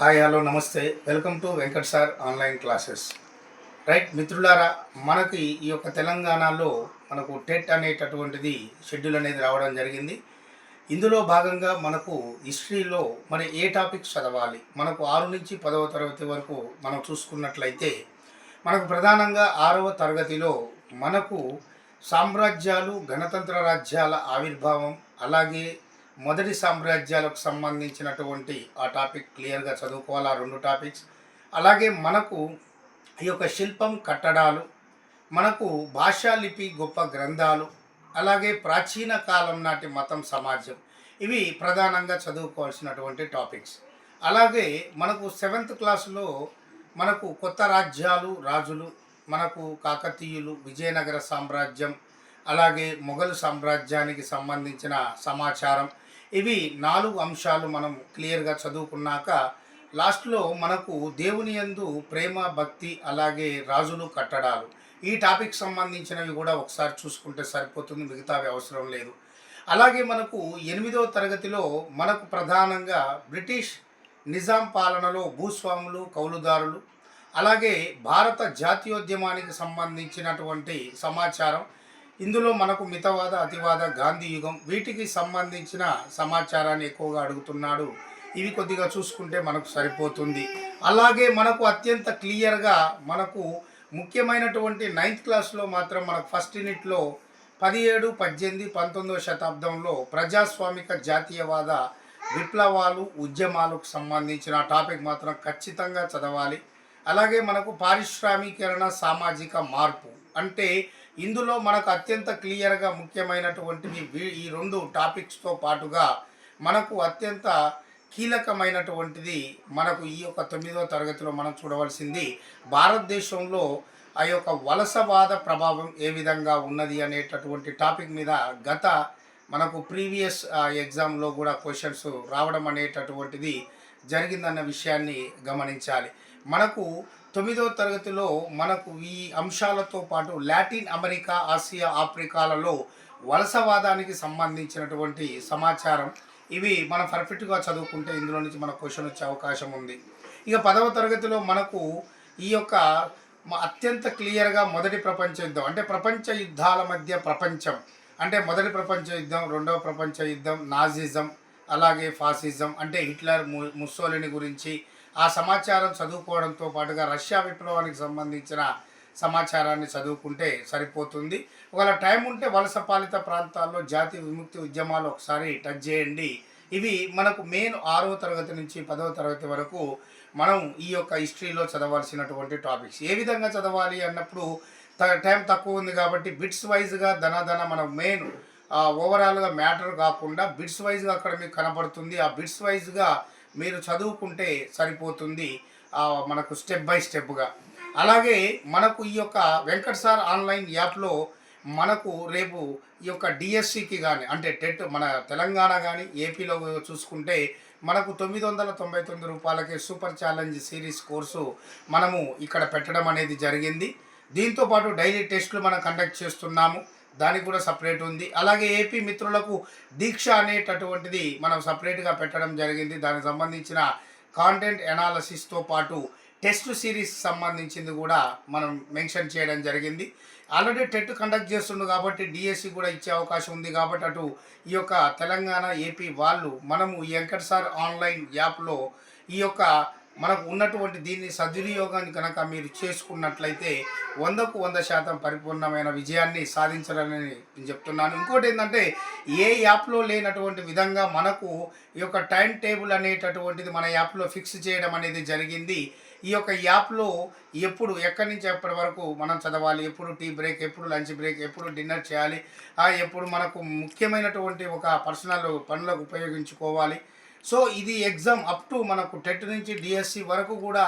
Hi hello నమస్తే. Welcome to Venkat sir online classes. Right మిత్రులారా మనకి ఈ యొక్క తెలంగాణలో మనకు టెట్ అనేటటువంటిది షెడ్యూల్ అనేది రావడం జరిగింది. ఇందులో భాగంగా మనకు హిస్టరీలో మరి ఏ టాపిక్స్ చదవాలి? మనకు ఆరు నుంచి పదవ తరగతి వరకు మనం చూసుకున్నట్లయితే మనకు ప్రధానంగా ఆరవ తరగతిలో మనకు సామ్రాజ్యాలు గణతంత్ర రాజ్యాల ఆవిర్భావం అలాగే మొదటి సామ్రాజ్యాలకు సంబంధించినటువంటి ఆ టాపిక్ క్లియర్గా చదువుకోవాలి? ఆ రెండు టాపిక్స్ అలాగే మనకు ఈ యొక్క శిల్పం కట్టడాలు మనకు భాషా లిపి గొప్ప గ్రంథాలు అలాగే ప్రాచీన కాలం నాటి మతం సమాజం ఇవి ప్రధానంగా చదువుకోవాల్సినటువంటి టాపిక్స్ అలాగే మనకు సెవెంత్ క్లాసులో మనకు కొత్త రాజ్యాలు రాజులు మనకు కాకతీయులు విజయనగర సామ్రాజ్యం అలాగే మొఘల్ సామ్రాజ్యానికి సంబంధించిన సమాచారం ఇవి నాలుగు అంశాలు మనం క్లియర్గా చదువుకున్నాక లాస్ట్లో మనకు దేవుని యందు ప్రేమ భక్తి అలాగే రాజులు కట్టడాలు. ఈ టాపిక్ సంబంధించినవి కూడా ఒకసారి చూసుకుంటే సరిపోతుంది మిగతావి అవసరం లేదు. అలాగే మనకు ఎనిమిదవ తరగతిలో మనకు ప్రధానంగా బ్రిటిష్ నిజాం పాలనలో భూస్వాములు కౌలుదారులు అలాగే భారత జాతీయోద్యమానికి సంబంధించినటువంటి సమాచారం ఇందులో మనకు మితవాద అతివాద గాంధీ యుగం వీటికి సంబంధించిన సమాచారాన్ని ఎక్కువగా అడుగుతున్నాడు. ఇవి కొద్దిగా చూసుకుంటే మనకు సరిపోతుంది. అలాగే మనకు అత్యంత క్లియర్గా మనకు ముఖ్యమైనటువంటి నైన్త్ క్లాస్లో మాత్రం మనకు ఫస్ట్ యూనిట్లో పదిహేడు పద్దెనిమిది పంతొమ్మిదవ శతాబ్దంలో ప్రజాస్వామిక జాతీయవాద విప్లవాలు ఉద్యమాలకు సంబంధించిన టాపిక్ మాత్రం ఖచ్చితంగా చదవాలి. అలాగే మనకు పారిశ్రామీకరణ సామాజిక మార్పు అంటే ఇందులో మనకు అత్యంత క్లియర్గా ముఖ్యమైనటువంటివి ఈ రెండు టాపిక్స్తో పాటుగా మనకు అత్యంత కీలకమైనటువంటిది మనకు ఈ యొక్క తొమ్మిదవ తరగతిలో మనం చూడవలసింది భారతదేశంలో ఆ యొక్క వలసవాద ప్రభావం ఏ విధంగా ఉన్నది అనేటటువంటి టాపిక్ మీద గత మనకు ప్రీవియస్ ఎగ్జామ్లో కూడా క్వశ్చన్స్ రావడం అనేటటువంటిది జరిగిందన్న విషయాన్ని గమనించాలి. మనకు తొమ్మిదవ తరగతిలో మనకు ఈ అంశాలతో పాటు లాటిన్ అమెరికా ఆసియా ఆఫ్రికాలలో వలసవాదానికి సంబంధించినటువంటి సమాచారం ఇవి మనం పర్ఫెక్ట్గా చదువుకుంటే ఇందులో నుంచి మన క్వశ్చన్ వచ్చే అవకాశం ఉంది. ఇక పదవ తరగతిలో మనకు ఈ యొక్క అత్యంత క్లియర్గా మొదటి ప్రపంచ యుద్ధం అంటే ప్రపంచ యుద్ధాల మధ్య ప్రపంచం అంటే మొదటి ప్రపంచ యుద్ధం రెండవ ప్రపంచ యుద్ధం నాజిజం అలాగే ఫాసిజం అంటే హిట్లర్ ము- ముస్సోలిని గురించి ఆ సమాచారం చదువుకోవడంతో పాటుగా రష్యా విప్లవానికి సంబంధించిన సమాచారాన్ని చదువుకుంటే సరిపోతుంది. ఒకవేళ టైం ఉంటే వలస పాలిత ప్రాంతాల్లో జాతీయ విముక్తి ఉద్యమాలు ఒకసారి టచ్ చేయండి. ఇవి మనకు మెయిన్ ఆరవ తరగతి నుంచి పదవ తరగతి వరకు మనం ఈ యొక్క హిస్టరీలో చదవాల్సినటువంటి టాపిక్స్. ఏ విధంగా చదవాలి అన్నప్పుడు త- టైం తక్కువ ఉంది కాబట్టి బిట్స్ వైజ్గా ధన మనం మెయిన్ ఓవరాల్గా మ్యాటర్ కాకుండా బిట్స్ వైజ్గా అక్కడ మీకు కనపడుతుంది ఆ బిట్స్ వైజ్గా మీరు చదువుకుంటే సరిపోతుంది మనకు స్టెప్ బై స్టెప్గా. అలాగే మనకు ఈ యొక్క వెంకట్ సార్ ఆన్లైన్ యాప్లో మనకు రేపు ఈ యొక్క డిఎస్సికి కానీ అంటే టెట్ మన తెలంగాణ కానీ ఏపీలో చూసుకుంటే మనకు తొమ్మిది వందల తొంభై తొమ్మిది రూపాయలకే సూపర్ ఛాలెంజ్ సిరీస్ కోర్సు మనము ఇక్కడ పెట్టడం అనేది జరిగింది. దీంతో పాటు డైలీ టెస్టులు మనం కండక్ట్ చేస్తున్నాము. దానికి కూడా సపరేట్ ఉంది. అలాగే ఏపీ మిత్రులకు దీక్ష అనేటటువంటిది మనం సపరేట్గా పెట్టడం జరిగింది. దానికి సంబంధించిన కాంటెంట్ ఎనాలసిస్తో పాటు టెస్ట్ సిరీస్ సంబంధించింది కూడా మనం మెన్షన్ చేయడం జరిగింది. ఆల్రెడీ టెట్ కండక్ట్ చేస్తుండు కాబట్టి డిఎస్సి కూడా ఇచ్చే అవకాశం ఉంది కాబట్టి అటు ఈ యొక్క తెలంగాణ ఏపీ వాళ్ళు మనము ఈ వెంకట్ సార్ ఆన్లైన్ యాప్లో ఈ యొక్క మనకు ఉన్నటువంటి దీన్ని సద్వినియోగాన్ని కనుక మీరు చేసుకున్నట్లయితే వందకు వంద శాతం పరిపూర్ణమైన విజయాన్ని సాధించాలని నేను చెప్తున్నాను. ఇంకోటి ఏంటంటే ఏ యాప్లో లేనటువంటి విధంగా మనకు ఈ యొక్క టైం టేబుల్ అనేటటువంటిది మన యాప్లో ఫిక్స్ చేయడం అనేది జరిగింది. ఈ యొక్క యాప్లో ఎప్పుడు ఎక్కడి నుంచి ఎప్పటి వరకు మనం చదవాలి? ఎప్పుడు టీ బ్రేక్ ఎప్పుడు లంచ్ బ్రేక్ ఎప్పుడు డిన్నర్ చేయాలి? ఎప్పుడు మనకు ముఖ్యమైనటువంటి ఒక పర్సనల్ పనులకు ఉపయోగించుకోవాలి? సో ఇది ఎగ్జామ్ అప్ టు మనకు టెట్ నుంచి డిఎస్సి వరకు కూడా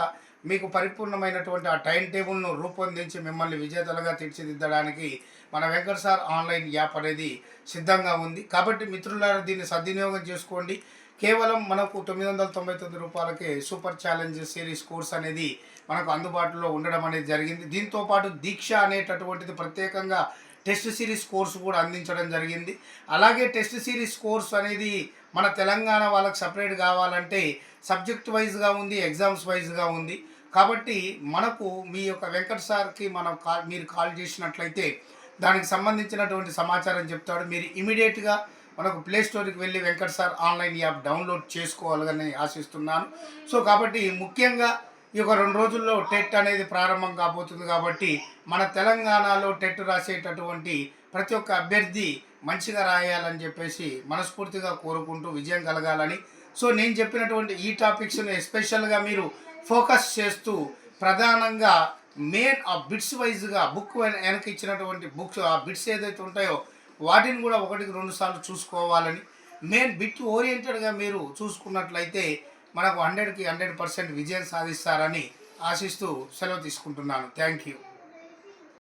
మీకు పరిపూర్ణమైనటువంటి ఆ టైం టేబుల్ను రూపొందించి మిమ్మల్ని విజేతలుగా తీర్చిదిద్దడానికి మన వెంకట్ సార్ ఆన్లైన్ యాప్ అనేది సిద్ధంగా ఉంది. కాబట్టి మిత్రులారా దీన్ని సద్వినియోగం చేసుకోండి. కేవలం మనకు తొమ్మిది వందల తొంభై తొమ్మిది రూపాయలకే సూపర్ ఛాలెంజ్ సిరీస్ కోర్స్ అనేది మనకు అందుబాటులో ఉండడం అనేది జరిగింది. దీంతో పాటు దీక్ష అనేటటువంటిది ప్రత్యేకంగా టెస్ట్ సిరీస్ కోర్సు కూడా అందించడం జరిగింది. అలాగే టెస్ట్ సిరీస్ కోర్స్ అనేది మన తెలంగాణ వాళ్ళకి సపరేట్ కావాలంటే సబ్జెక్ట్ వైజ్గా ఉంది ఎగ్జామ్స్ వైజ్గా ఉంది. కాబట్టి మనకు మీ యొక్క వెంకట్ సార్కి మనం కాల్ మీరు కాల్ చేసినట్లయితే దానికి సంబంధించినటువంటి సమాచారం చెప్తాడు. మీరు ఇమీడియట్గా మనకు ప్లే స్టోర్కి వెళ్ళి Venkat sir online app download చేసుకోవాలని ఆశిస్తున్నాను. సో కాబట్టి ముఖ్యంగా ఈ యొక్క రెండు రోజుల్లో టెట్ అనేది ప్రారంభం కాబోతుంది కాబట్టి మన తెలంగాణలో టెట్ రాసేటటువంటి ప్రతి ఒక్క అభ్యర్థి మంచిగా రాయాలని చెప్పేసి మనస్ఫూర్తిగా కోరుకుంటూ విజయం కలగాలని. సో నేను చెప్పినటువంటి ఈ టాపిక్స్ని ఎస్పెషల్గా మీరు ఫోకస్ చేస్తూ ప్రధానంగా మెయిన్ ఆ బిట్స్ వైజ్గా బుక్ వెనక ఇచ్చినటువంటి బుక్స్ ఆ బిట్స్ ఏదైతే ఉంటాయో వాటిని కూడా ఒకటికి రెండు సార్లు చూసుకోవాలని. మెయిన్ బిట్ ఓరియంటెడ్గా మీరు చూసుకున్నట్లయితే మనకు హండ్రెడ్కి హండ్రెడ్ పర్సెంట్ విజయం సాధిస్తారని ఆశిస్తూ సెలవు తీసుకుంటున్నాను. Thank you.